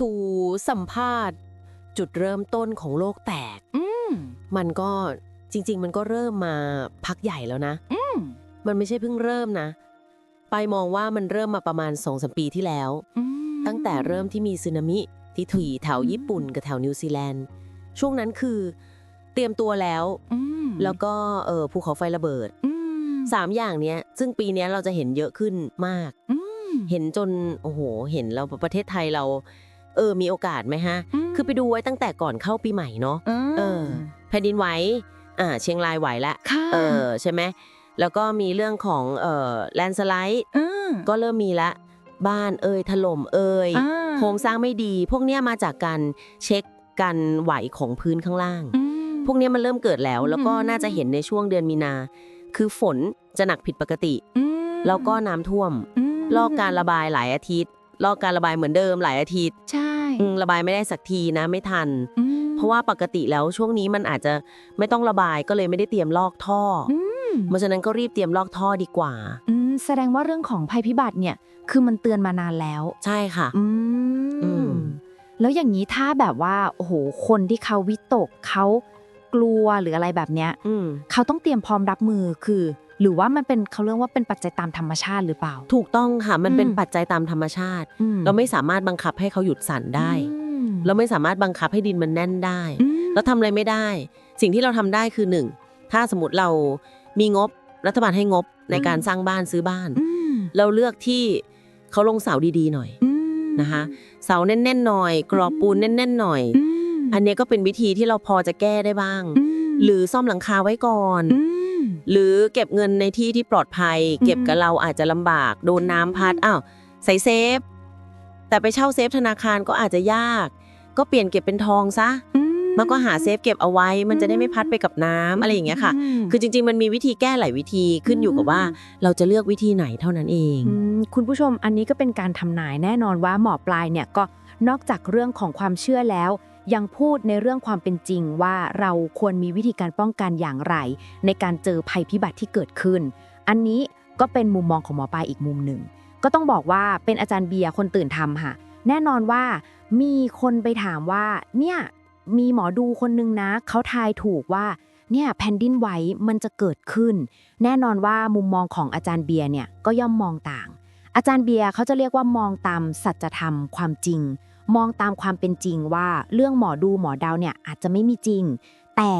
ตูสัมภาษณ์ จุดเริ่มต้นของโลกแตก อืมมันก็จริง ๆ มันก็เริ่มมาพักใหญ่แล้วนะ อืมมันไม่ใช่เพิ่งเริ่มนะ ไปมองว่ามันเริ่มมาประมาณ2อสปีที่แล้ว อืมตั้งแต่เริ่มที่มีสึนามิที่ถีแถวญี่ปุ่นกับแถวนิวซีแลนด์ ช่วงนั้นคือเตรียมตัวแล้ว อืมแล้วก็เออภูเขาไฟระเบิดอืมสามอย่างเนี้ย ซึ่งปีเนี้ยเราจะเห็นเยอะขึ้นมาก อืมเห็นจนโอ้โห เห็นเราประเทศไทยเรา เออมีโอกาสไหมฮะมคือไปดูไว้ตั้งแต่ก่อนเข้าปีใหม่เนาะเออแผ่นดินไหวอ่าเชียงรายไหวละค่ะเออใช่ไหมแล้วก็มีเรื่องของเอ่อแลนสไลด์เออก็เริ่มมีละบ้านเอ่ยถล่มเอ่ยอ่าโครงสร้างไม่ดี พวกเนี้ยมาจากการเช็คการไหวของพื้นข้างล่างอืมพวกเนี้ยมันเริ่มเกิดแล้ว แล้วก็อืมน่าจะเห็นในช่วงเดือนมีนา คือฝนจะหนักผิดปกติอืมแล้วก็น้ำท่วมมลอกการระบายหลายอาทิตย์ ลอกการระบายเหมือนเดิมหลายอาทิตย์ใช่อืมระบายไม่ได้สักทีนะไม่ทัน อืม เพราะว่าปกติแล้วช่วงนี้มันอาจจะไม่ต้องระบายก็เลยไม่ได้เตรียมลอกท่อออืมเพราะฉะนั้นก็รีบเตรียมลอกท่อดีกว่า อืมแสดงว่าเรื่องของภัยพิบัติเนี่ย คือมันเตือนมานานแล้ว ใช่ค่ะ อือืมมแล้วอย่างนี้ถ้าแบบว่า โอ้โห คนที่เขาวิตกเขากลัวหรืออะไรแบบเนี้ย อืม เขาต้องเตรียมพร้อมรับมือคือ หรือว่ามันเป็นเขาเรียกว่าเป็นปัจจัยตามธรรมชาติหรือเปล่า ถูกต้องค่ะ มันเป็นอืมปัจจัยตามธรรมชาติอืเราไม่สามารถบังคับให้เขาหยุดสั่นได้อืมเราไม่สามารถบังคับให้ดินมันแน่นได้อืมเราทำอะไรไม่ได้ สิ่งที่เราทำได้คือหนึ่งถ้าสมมติเรามีงบรัฐบาลให้งบในการสร้างบ้านซื้อบ้านอืมเราเลือกที่เขาลงเสาดีๆหน่อยอืมนะคะเสาแน่นๆหน่อย กรอบปูนแน่นๆหน่อยอืมอันเนี้ยก็เป็นวิธีที่เราพอจะแก้ได้บ้างอืมหรือซ่อมหลังคาไว้ก่อนอืม หรือเก็บเงินในที่ที่ปลอดภัยอืมเก็บกับเราอาจจะลำบาก โดนน้ำพัดอ้าวใส่เซฟ แต่ไปเช่าเซฟธนาคารก็อาจจะยาก ก็เปลี่ยนเก็บเป็นทองซะอืมันก็หาเซฟเก็บเอาไว้ มันจะได้ไม่พัดไปกับน้ำอะไรอย่างเงี้ยค่ะมคือจริง ๆ มันมีวิธีแก้หลายวิธีขึ้นอยู่กับว่า เราจะเลือกวิธีไหนเท่านั้นเองอืมคุณผู้ชมอันนี้ก็เป็นการทำนายแน่นอนว่าหมอปลายเนี่ยก็นอกจากเรื่องของความเชื่อแล้ว ยังพูดในเรื่องความเป็นจริงว่าเราควรมีวิธีการป้องกันอย่างไร ในการเจอภัยพิบัติที่เกิดขึ้น อันนี้ก็เป็นมุมมองของหมอปลายอีกมุมหนึ่ง ก็ต้องบอกว่าเป็นอาจารย์เบียร์คนตื่นทำค่ะ แน่นอนว่ามีคนไปถามว่าเนี่ยมีหมอดูคนนึงนะเขาทายถูกว่าเนี่ยแผ่นดินไหวมันจะเกิดขึ้น แน่นอนว่ามุมมองของอาจารย์เบียร์เนี่ยก็ย่อมมองต่าง อาจารย์เบียร์เขาจะเรียกว่ามองตามสัจธรรมความจริง มองตามความเป็นจริงว่าเรื่องหมอดูหมอดาวเนี่ยอาจจะไม่มีจริง แต่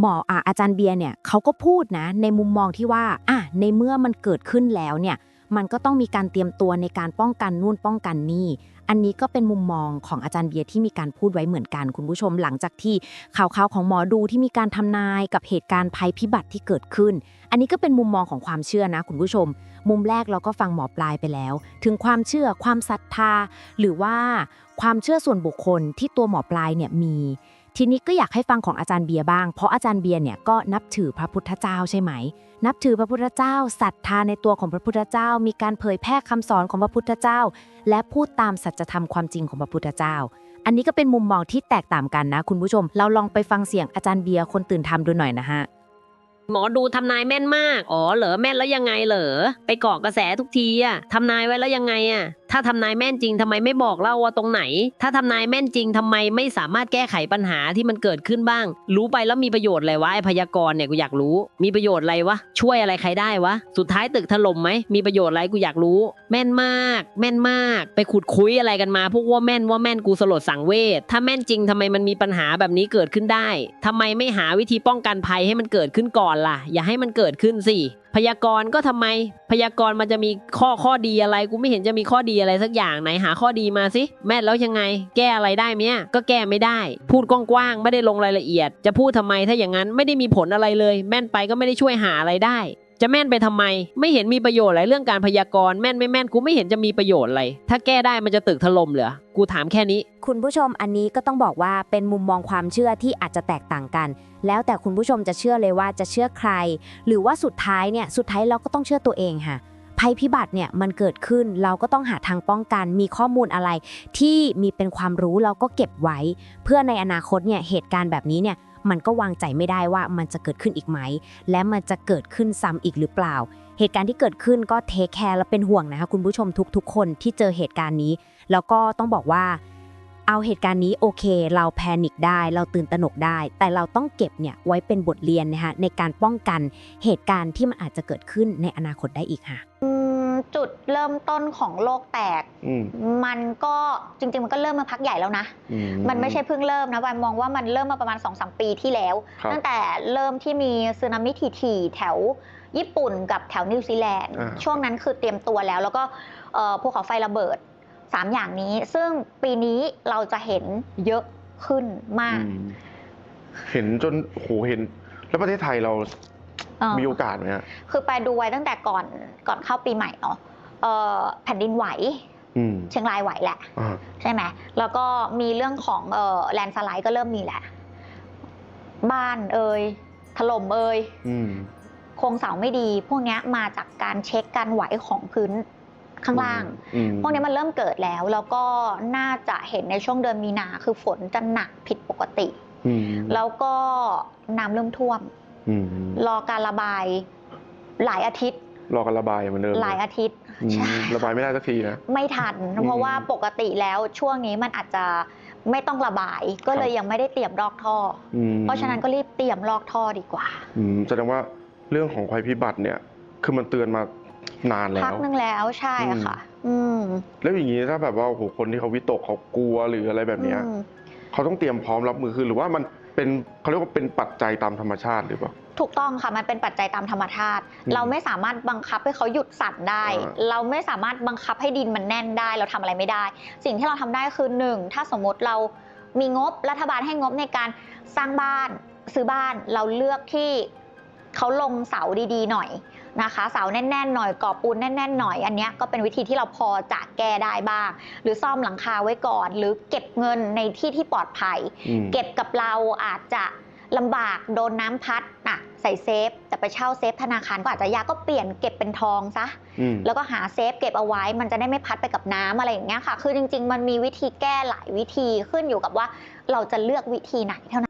หมออะอาจารย์เบียร์เนี่ยเขาก็พูดนะ ในมุมมองที่ว่าอะในเมื่อมันเกิดขึ้นแล้วเนี่ยมันก็ต้องมีการเตรียมตัวในการป้องกันนู่นป้องกันนี่ อันนี้ก็เป็นมุมมองของอาจารย์เบียร์ที่มีการพูดไว้เหมือนกันคุณผู้ชม หลังจากที่ข่าวๆของหมอดูที่มีการทำนายกับเหตุการณ์ภัยพิบัติที่เกิดขึ้น อันนี้ก็เป็นมุมมองของความเชื่อนะคุณผู้ชม มุมแรกเราก็ฟังหมอปลายไปแล้ว ถึงความเชื่อความศรัทธา หรือว่าความเชื่อส่วนบุคคลที่ตัวหมอปลายเนี่ยมี ทีนี้ก็อยากให้ฟังของอาจารย์เบียร์บ้าง เพราะอาจารย์เบียร์เนี่ยก็นับถือพระพุทธเจ้าใช่ไหม นับถือพระพุทธเจ้าศรัทธาในตัวของพระพุทธเจ้า มีการเผยแพร่คำสอนของพระพุทธเจ้า และพูดตามสัจธรรมความจริงของพระพุทธเจ้า อันนี้ก็เป็นมุมมองที่แตกต่างกันนะ คุณผู้ชม เราลองไปฟังเสียงอาจารย์เบียร์คนตื่นทำดูหน่อยนะฮะหมอดูทำนายแม่นมาก อ๋อ เหรอแม่นแล้วยังไงเหรอ ไปเกาะกระแสทุกทีอะทำนายไว้แล้วยังไงอะ ถ้าทำนายแม่นจริงทำไมไม่บอกเล่าว่าตรงไหน ถ้าทำนายแม่นจริงทำไมไม่สามารถแก้ไขปัญหาที่มันเกิดขึ้นบ้าง รู้ไปแล้วมีประโยชน์อะไรวะไอพยากรณ์เนี่ยกูอยากรู้ มีประโยชน์อะไรวะช่วยอะไรใครได้วะสุดท้ายตึกถล่มไหมมีประโยชน์อะไรกูอยากรู้ แม่นมาก แม่นมาก ไปขุดคุยอะไรกันมาพวกว่าแม่นว่าแม่นกูสลดสังเวชถ้าแม่นจริงทำไมมันมีปัญหาแบบนี้เกิดขึ้นได้ทำไมไม่หาวิธีป้องกันภัยให้มันเกิดขึ้นก่อนล่ะ อย่าให้มันเกิดขึ้นสิพยากรณ์ก็ทำไม พยากรณ์มันจะมีข้อข้อดีอะไร กูไม่เห็นจะมีข้อดีอะไรสักอย่างไหนหาข้อดีมาสิแม่แล้วยังไง แก้อะไรได้ไหมยก็แก้ไม่ได้ พูดกว้างๆไม่ได้ลงรายละเอียด จะพูดทำไมถ้าอย่างนั้นไม่ได้มีผลอะไรเลย แม่นไปก็ไม่ได้ช่วยหาอะไรได้ จะแม่นไปทำไม ไม่เห็นมีประโยชน์อะไรเรื่องการพยากรณ์แม่นไม่แม่นกูไม่เห็นจะมีประโยชน์อะไรถ้าแก้ได้มันจะตึกถล่มเหรอกูถามแค่นี้ คุณผู้ชมอันนี้ก็ต้องบอกว่าเป็นมุมมองความเชื่อที่อาจจะแตกต่างกัน แล้วแต่คุณผู้ชมจะเชื่อเลยว่าจะเชื่อใคร หรือว่าสุดท้ายเนี่ยสุดท้ายเราก็ต้องเชื่อตัวเองค่ะภัยพิบัติเนี่ยมันเกิดขึ้นเราก็ต้องหาทางป้องกันมีข้อมูลอะไร ที่มีเป็นความรู้เราก็เก็บไว้ เพื่อในอนาคตเนี่ยเหตุการณ์แบบนี้เนี่ย มันก็วางใจไม่ได้ว่ามันจะเกิดขึ้นอีกไหม และมันจะเกิดขึ้นซ้ำอีกหรือเปล่า เหตุการณ์ที่เกิดขึ้นก็เทคแคร์และเป็นห่วงนะคะคุณผู้ชมทุกๆ คนที่เจอเหตุการณ์นี้ แล้วก็ต้องบอกว่า เอาเหตุการณ์นี้โอเค เราแพนิคได้ เราตื่นตระหนกได้ แต่เราต้องเก็บเนี่ยไว้เป็นบทเรียนนะคะในการป้องกันเหตุการณ์ที่มันอาจจะเกิดขึ้นในอนาคตได้อีกค่ะ จุดเริ่มต้นของโลกแตก อืม มันก็จริง ๆ มันก็เริ่มมาพักใหญ่แล้วนะ อื มันไม่ใช่เพิ่งเริ่มนะวันมองว่ามันเริ่มมาประมาณ2อสปีที่แล้ว ครับ ตั้งแต่เริ่มที่มีสึนามิถี่ๆแถวญี่ปุ่นกับแถวนิวซีแลนด์อ่า ช่วงนั้นคือเตรียมตัวแล้ว แล้วก็เอ่อภูเขาไฟระเบิด 3 อย่างนี้ ซึ่งปีนี้เราจะเห็นเยอะขึ้นมาก อืมเห็นจนโหเห็น แล้วประเทศไทยเรา เออ มีโอกาสไหมฮะคือไปดูไว้ตั้งแต่ก่อนก่อนเข้าปีใหม่เนาะเอ่อแผ่นดินไหว อืมเชียงรายไหวแหละ อ่าใช่ไหม แล้วก็มีเรื่องของเอ่อแลนสไลด์ก็เริ่มมีแหละ บ้านเอ่ยถล่มเอ่ยอืมโครงเสาไม่ดี พวกเนี้ยมาจากการเช็คการไหวของพื้นข้างล่าง อืมพวกเนี้ยมันเริ่มเกิดแล้ว แล้วก็น่าจะเห็นในช่วงเดือนมีนาคือฝนจะหนักผิดปกติ อืมแล้วก็น้ำเริ่มท่วม อืมรอการระบายหลายอาทิตย์ รอการระบายเหมือนเดิมหลายอาทิตย์อืมใช่ ระบายไม่ได้สักทีนะ ไม่ทันอืมเพราะว่าปกติแล้วช่วงนี้มันอาจจะไม่ต้องระบาย ก็เลยครับ ยังไม่ได้เตรียมลอกท่ออืมอเพราะฉะนั้นก็รีบเตรียมลอกท่อดีกว่าอืมแสดงว่าเรื่องของภัยพิบัติเนี่ย คือมันเตือนมานานแล้พักว นึงแล้วใช่ค่ะ อืมแล้วอย่างนี้ถ้าแบบว่าโอ้โหคนที่เขาวิตกเขากลัวหรืออะไรแบบเนี้ย อืม เขาต้องเตรียมพร้อมรับมือคือหรือว่ามัน เป็นเขาเรียกว่าเป็นปัจจัยตามธรรมชาติหรือเปล่า ถูกต้องค่ะมันเป็นปัจจัยตามธรรมชาติ อืมเราไม่สามารถบังคับให้เขาหยุดสั่นได้ อ่า เราไม่สามารถบังคับให้ดินมันแน่นได้ เราทำอะไรไม่ได้ สิ่งที่เราทำได้คือหนึ่งถ้าสมมติเรามีงบรัฐบาลให้งบในการสร้างบ้าน ซื้อบ้านเราเลือกที่เขาลงเสาดีๆ หน่อย นะคะเสาแน่นๆหน่อยก่อปูนแน่นๆหน่อย อันเนี้ยก็เป็นวิธีที่เราพอจะแก้ได้บ้าง หรือซ่อมหลังคาไว้ก่อน หรือเก็บเงินในที่ที่ปลอดภัยอืมเก็บกับเราอาจจะลำบากโดนน้ำพัดอะใส่เซฟจะไปเช่าเซฟธนาคารก็อาจจะยากก็เปลี่ยนเก็บเป็นทองซะอืมแล้วก็หาเซฟเก็บเอาไว้ มันจะได้ไม่พัดไปกับน้ำอะไรอย่างเงี้ยค่ะ คือจริง ๆ มันมีวิธีแก้หลายวิธีขึ้นอยู่กับว่าเราจะเลือกวิธีไหนเท่านั้น